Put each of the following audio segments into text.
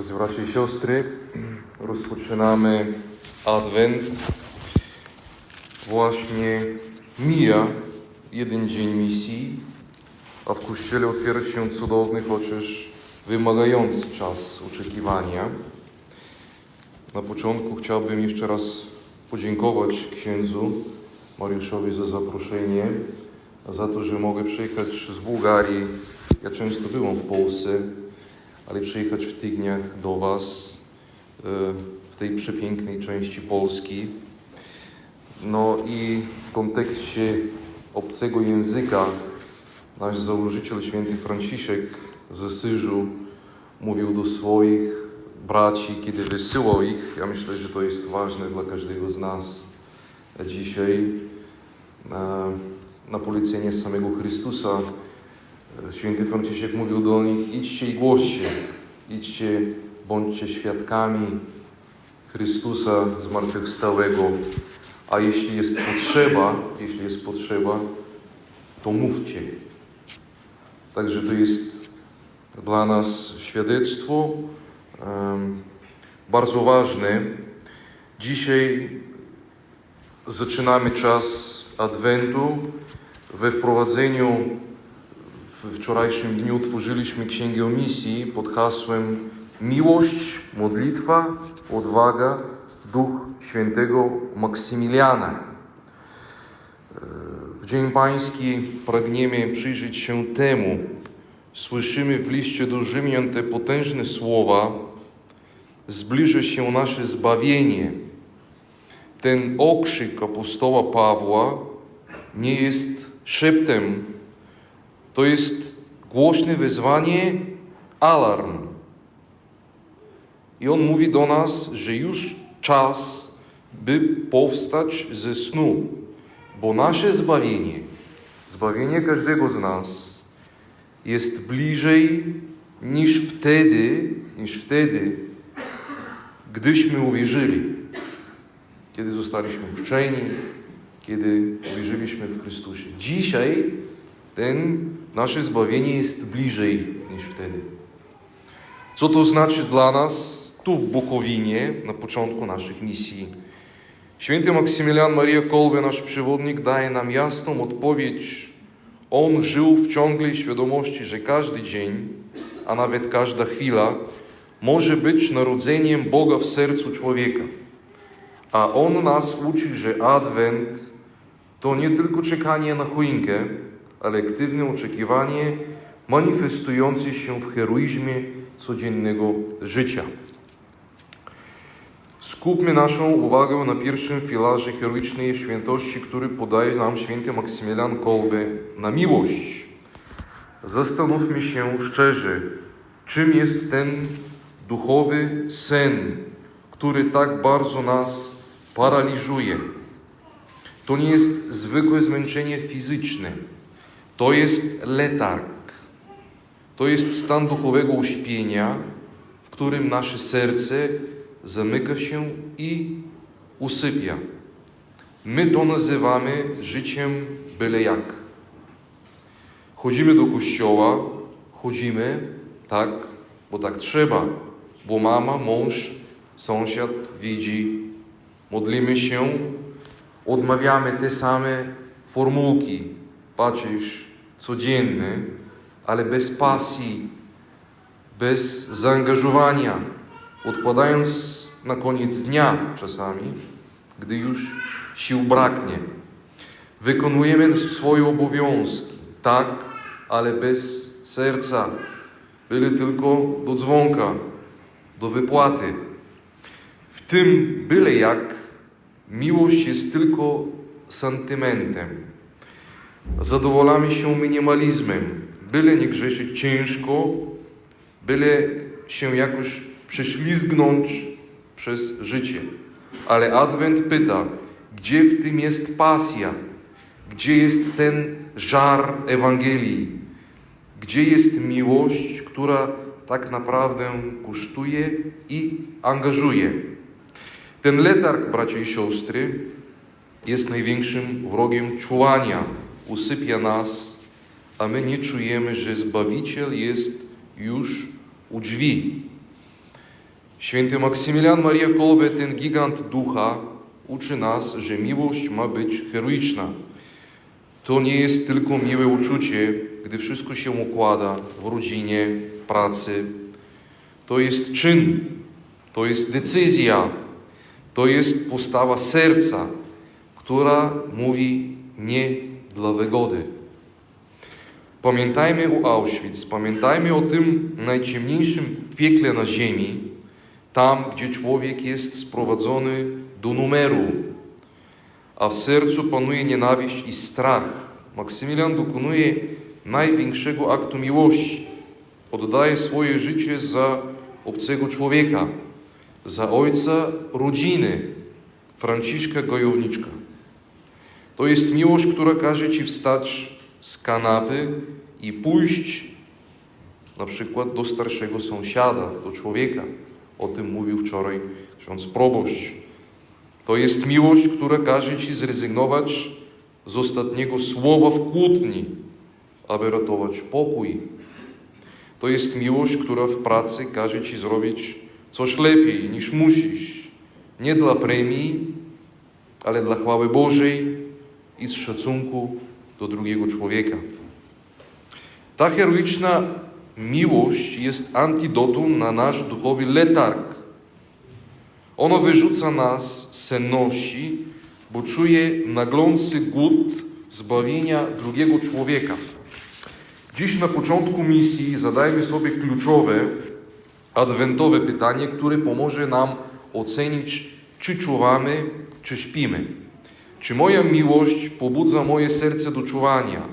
Drodzy bracia i siostry, rozpoczynamy Adwent. Właśnie mija jeden dzień misji, a w Kościele otwiera się cudowny, chociaż wymagający czas oczekiwania. Na początku chciałbym jeszcze raz podziękować księdzu Mariuszowi za zaproszenie, za to, że mogę przyjechać z Bułgarii. Ja często byłam w Polsce, ale przyjechać w tych dniach do Was e, w tej przepięknej części Polski. No i w kontekście obcego języka nasz założyciel święty Franciszek z Asyżu mówił do swoich braci, kiedy wysyłał ich. Ja myślę, że to jest ważne dla każdego z nas dzisiaj na, na polecenie samego Chrystusa. Święty Franciszek mówił do nich: idźcie i głoście, idźcie, bądźcie świadkami Chrystusa zmartwychwstałego, a jeśli jest potrzeba, jeśli jest potrzeba, to mówcie. Także to jest dla nas świadectwo em, bardzo ważne. Dzisiaj zaczynamy czas Adwentu. We wprowadzeniu w wczorajszym dniu tworzyliśmy Księgę Misji pod hasłem Miłość, modlitwa, odwaga, Duch Świętego Maksymiliana. W Dzień Pański pragniemy przyjrzeć się temu. Słyszymy w liście do Rzymian te potężne słowa: Zbliży się nasze zbawienie. Ten okrzyk apostoła Pawła nie jest szeptem, to jest głośne wezwanie, alarm. I on mówi do nas, że już czas, by powstać ze snu, bo nasze zbawienie, zbawienie każdego z nas jest bliżej niż wtedy, niż wtedy, gdyśmy uwierzyli, kiedy zostaliśmy uczeni, kiedy uwierzyliśmy w Chrystusie. Dzisiaj ten nasze zbawienie jest bliżej niż wtedy. Co to znaczy dla nas tu w Bukowinie, na początku naszych misji? Święty Maksymilian Maria Kolbe, nasz przewodnik, daje nam jasną odpowiedź. On żył w ciągłej świadomości, że każdy dzień, a nawet każda chwila może być narodzeniem Boga w sercu człowieka. A On nas uczy, że Adwent to nie tylko czekanie na choinkę, ale aktywne oczekiwanie manifestujące się w heroizmie codziennego życia. Skupmy naszą uwagę na pierwszym filarze heroicznej świętości, który podaje nam święty Maksymilian Kolbe, na miłość. Zastanówmy się szczerze, czym jest ten duchowy sen, który tak bardzo nas paraliżuje. To nie jest zwykłe zmęczenie fizyczne, to jest letarg. To jest stan duchowego uśpienia, w którym nasze serce zamyka się i usypia. My to nazywamy życiem byle jak. Chodzimy do kościoła, chodzimy tak, bo tak trzeba, bo mama, mąż, sąsiad widzi. Modlimy się, odmawiamy te same formułki, patrzysz, codzienne, ale bez pasji, bez zaangażowania, odkładając na koniec dnia czasami, gdy już sił braknie. Wykonujemy swoje obowiązki, tak, ale bez serca, byle tylko do dzwonka, do wypłaty. W tym byle jak miłość jest tylko sentymentem. Zadowolamy się minimalizmem, byle nie grzeszyć ciężko, byle się jakoś prześlizgnąć przez życie. Ale Adwent pyta, gdzie w tym jest pasja? Gdzie jest ten żar Ewangelii? Gdzie jest miłość, która tak naprawdę kosztuje i angażuje? Ten letarg, bracia i siostry, jest największym wrogiem czuwania, usypia nas, a my nie czujemy, że Zbawiciel jest już u drzwi. Święty Maksymilian Maria Kolbe, ten gigant ducha, uczy nas, że miłość ma być heroiczna. To nie jest tylko miłe uczucie, gdy wszystko się układa w rodzinie, w pracy. To jest czyn, to jest decyzja, to jest postawa serca, która mówi nie dla wygody. Pamiętajmy o Auschwitz, pamiętajmy o tym najciemniejszym piekle na ziemi, tam, gdzie człowiek jest sprowadzony do numeru, a w sercu panuje nienawiść i strach. Maksymilian dokonuje największego aktu miłości. Oddaje swoje życie za obcego człowieka, za ojca rodziny, Franciszka Gojowniczka. To jest miłość, która każe ci wstać z kanapy i pójść na przykład do starszego sąsiada, do człowieka. O tym mówił wczoraj ksiądz proboszcz. To jest miłość, która każe ci zrezygnować z ostatniego słowa w kłótni, aby ratować pokój. To jest miłość, która w pracy każe ci zrobić coś lepiej niż musisz. Nie dla premii, ale dla chwały Bożej i z szacunku do drugiego człowieka. Ta heroiczna miłość jest antidotum na nasz duchowy letarg. Ono wyrzuca nas z senności, bo czuje naglący głód zbawienia drugiego człowieka. Dziś na początku misji zadajmy sobie kluczowe, adwentowe pytanie, które pomoże nam ocenić, czy czuwamy, czy śpimy. Czy moja miłość pobudza moje serce do czuwania?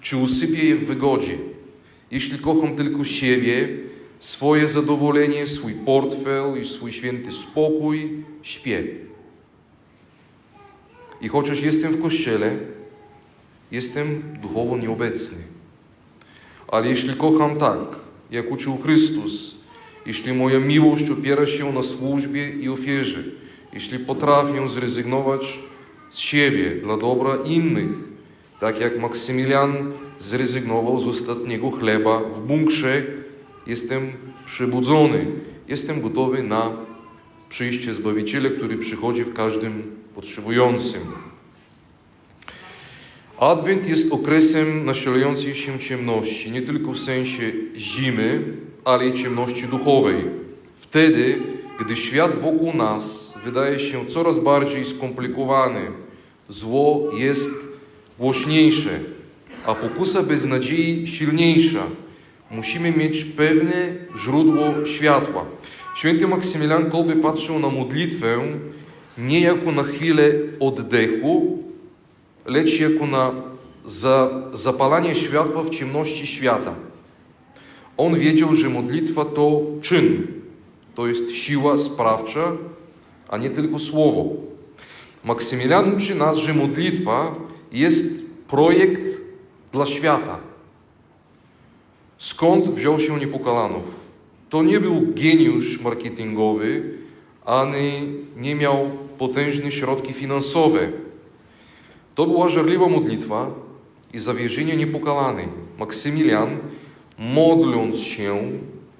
Czy usypię je w wygodzie? Jeśli kocham tylko siebie, swoje zadowolenie, swój portfel i swój święty spokój, śpię. I chociaż jestem w kościele, jestem duchowo nieobecny. Ale jeśli kocham tak, jak uczył Chrystus, jeśli moja miłość opiera się na służbie i ofierze, jeśli potrafię zrezygnować z siebie dla dobra innych, tak jak Maksymilian zrezygnował z ostatniego chleba w bunkrze, jestem przebudzony, jestem gotowy na przyjście Zbawiciela, który przychodzi w każdym potrzebującym. Adwent jest okresem nasilającej się ciemności, nie tylko w sensie zimy, ale i ciemności duchowej. Wtedy, gdy świat wokół nas wydaje się coraz bardziej skomplikowany, zło jest głośniejsze, a pokusa beznadziei silniejsza, musimy mieć pewne źródło światła. Święty Maksymilian Kolbe patrzył na modlitwę nie jako na chwilę oddechu, lecz jako na za, zapalanie światła w ciemności świata. On wiedział, że modlitwa to czyn, to jest siła sprawcza, a nie tylko słowo. Maksymilian uczy nas, że modlitwa jest projekt dla świata. Skąd wziął się Niepokalanów? To nie był geniusz marketingowy, ani nie miał potężne środki finansowe. To była żarliwa modlitwa i zawierzenie niepokalanej. Maksymilian, modląc się,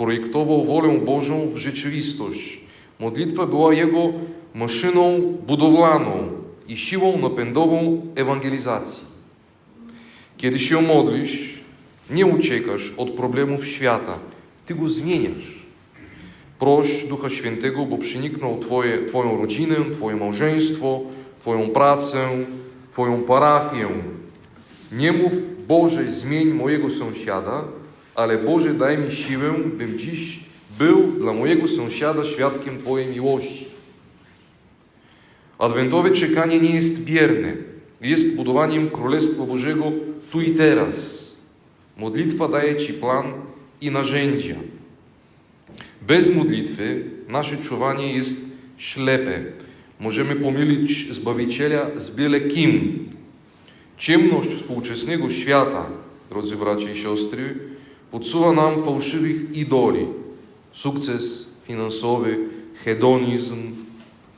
projektował wolę Bożą w rzeczywistość. Modlitwa była jego maszyną budowlaną i siłą napędową ewangelizacji. Kiedy się modlisz, nie uciekasz od problemów świata, ty go zmieniasz. Proś Ducha Świętego, bo przeniknął twoje, Twoją rodzinę, Twoje małżeństwo, Twoją pracę, Twoją parafię. Nie mów, Boże, zmień mojego sąsiada, ale Boże, daj mi siłę, bym dziś był dla mojego sąsiada świadkiem Twojej miłości. Adwentowe czekanie nie jest bierne, jest budowaniem Królestwa Bożego tu i teraz. Modlitwa daje Ci plan i narzędzia. Bez modlitwy nasze czuwanie jest ślepe. Możemy pomylić Zbawiciela z byle kim. Ciemność współczesnego świata, drodzy bracia i siostry, podsuwa nam fałszywych idoli. Sukces finansowy, hedonizm,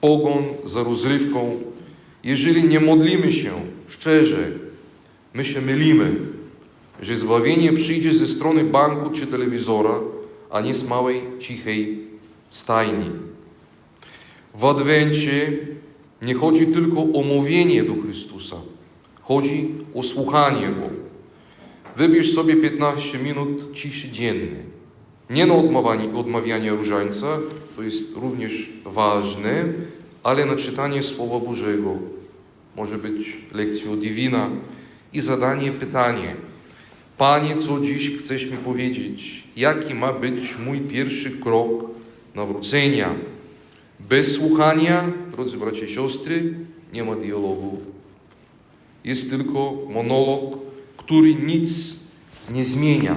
pogon za rozrywką. Jeżeli nie modlimy się szczerze, my się mylimy, że zbawienie przyjdzie ze strony banku czy telewizora, a nie z małej, cichej stajni. W Adwencie nie chodzi tylko o mówienie do Chrystusa, chodzi o słuchanie Go. Wybierz sobie 15 minut ciszy dziennej. Nie na odmawianie, odmawianie różańca, to jest również ważne, ale na czytanie Słowa Bożego. Może być lekcją divina i zadanie pytanie. Panie, co dziś chcesz mi powiedzieć? Jaki ma być mój pierwszy krok nawrócenia? Bez słuchania, drodzy bracia i siostry, nie ma dialogu. Jest tylko monolog, który nic nie zmienia.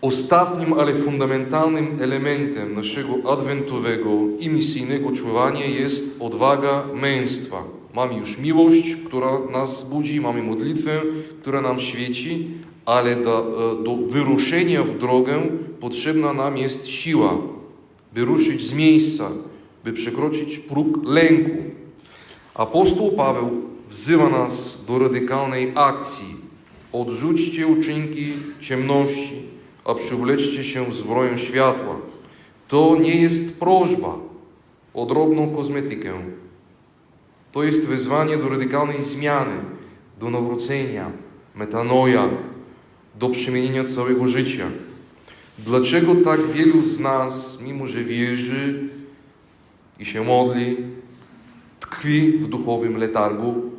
Ostatnim, ale fundamentalnym elementem naszego adwentowego i misyjnego czuwania jest odwaga męstwa. Mamy już miłość, która nas budzi, mamy modlitwę, która nam świeci, ale do, do wyruszenia w drogę potrzebna nam jest siła, by ruszyć z miejsca, by przekroczyć próg lęku. Apostoł Paweł wzywa nas do radykalnej akcji. Odrzućcie uczynki ciemności, a przywleczcie się w zbroję światła. To nie jest prośba o drobną kosmetykę. To jest wezwanie do radykalnej zmiany, do nawrócenia, metanoja, do przemienienia całego życia. Dlaczego tak wielu z nas, mimo że wierzy i się modli, tkwi w duchowym letargu?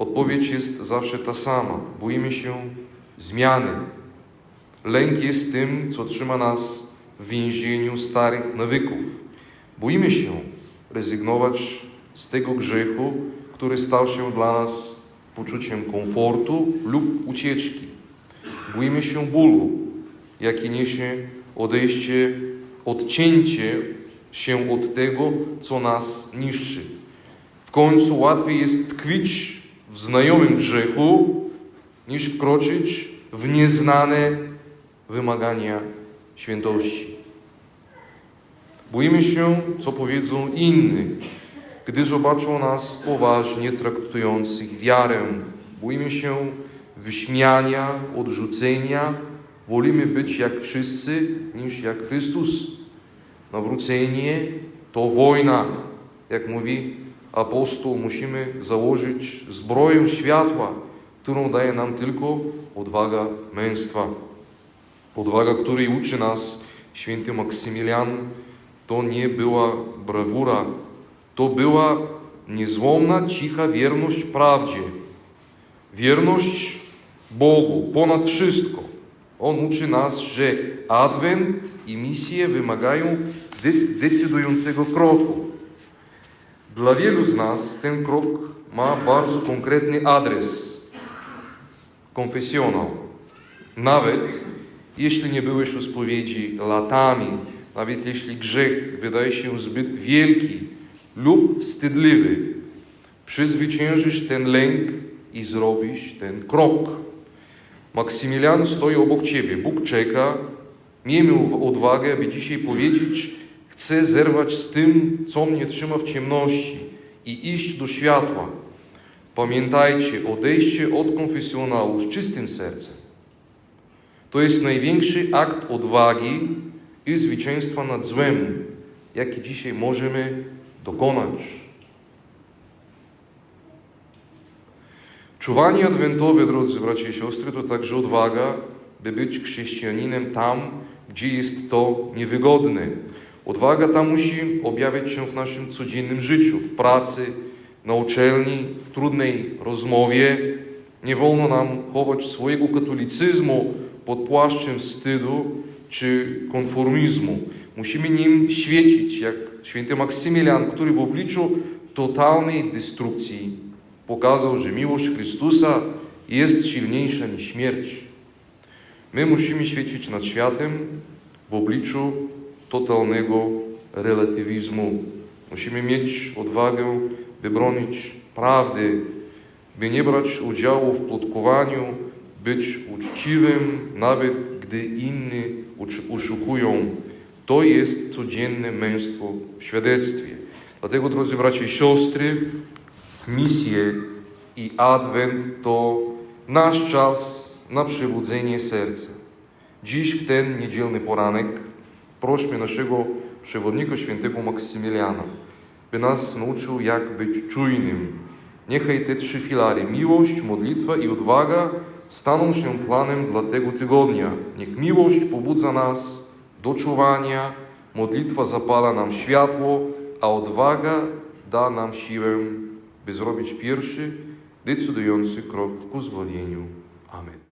Odpowiedź jest zawsze ta sama. Boimy się zmiany. Lęk jest tym, co trzyma nas w więzieniu starych nawyków. Boimy się rezygnować z tego grzechu, który stał się dla nas poczuciem komfortu lub ucieczki. Boimy się bólu, jaki niesie odejście, odcięcie się od tego, co nas niszczy. W końcu łatwiej jest tkwić w znajomym grzechu, niż wkroczyć w nieznane wymagania świętości. Boimy się, co powiedzą inni, gdy zobaczą nas poważnie traktujących wiarę. Boimy się wyśmiania, odrzucenia. Wolimy być jak wszyscy, niż jak Chrystus. Nawrócenie to wojna, jak mówi apostoł. Musimy założyć zbroję światła, którą daje nam tylko odwaga męstwa. Odwaga, której uczy nas święty Maksymilian, to nie była brawura, to była niezłomna, cicha wierność prawdzie. Wierność Bogu ponad wszystko. On uczy nas, że Adwent i misje wymagają decydującego kroku. Dla wielu z nas ten krok ma bardzo konkretny adres konfesjonal. Nawet jeśli nie byłeś u spowiedzi latami, nawet jeśli grzech wydaje się zbyt wielki lub wstydliwy, przezwyciężysz ten lęk i zrobisz ten krok. Maksymilian stoi obok ciebie, Bóg czeka. Miejmy odwagę, aby dzisiaj powiedzieć: Chcę zerwać z tym, co mnie trzyma w ciemności i iść do światła. Pamiętajcie, odejście od konfesjonału z czystym sercem to jest największy akt odwagi i zwycięstwa nad złem, jaki dzisiaj możemy dokonać. Czuwanie adwentowe, drodzy bracia i siostry, to także odwaga, by być chrześcijaninem tam, gdzie jest to niewygodne. Odwaga ta musi objawiać się w naszym codziennym życiu, w pracy, na uczelni, w trudnej rozmowie. Nie wolno nam chować swojego katolicyzmu pod płaszczem wstydu czy konformizmu. Musimy nim świecić, jak święty Maksymilian, który w obliczu totalnej destrukcji pokazał, że miłość Chrystusa jest silniejsza niż śmierć. My musimy świecić nad światem w obliczu totalnego relatywizmu. Musimy mieć odwagę, by bronić prawdy, by nie brać udziału w plotkowaniu, być uczciwym, nawet gdy inni oszukują. To jest codzienne męstwo w świadectwie. Dlatego, drodzy bracia i siostry, misje i Adwent to nasz czas na przebudzenie serca. Dziś w ten niedzielny poranek Prośmy naszego przewodnika świętego Maksymiliana, by nas nauczył, jak być czujnym. Niechaj te trzy filary miłość, modlitwa i odwaga staną się planem dla tego tygodnia. Niech miłość pobudza nas do czuwania, modlitwa zapala nam światło, a odwaga da nam siłę, by zrobić pierwszy, decydujący krok ku zbawieniu. Amen.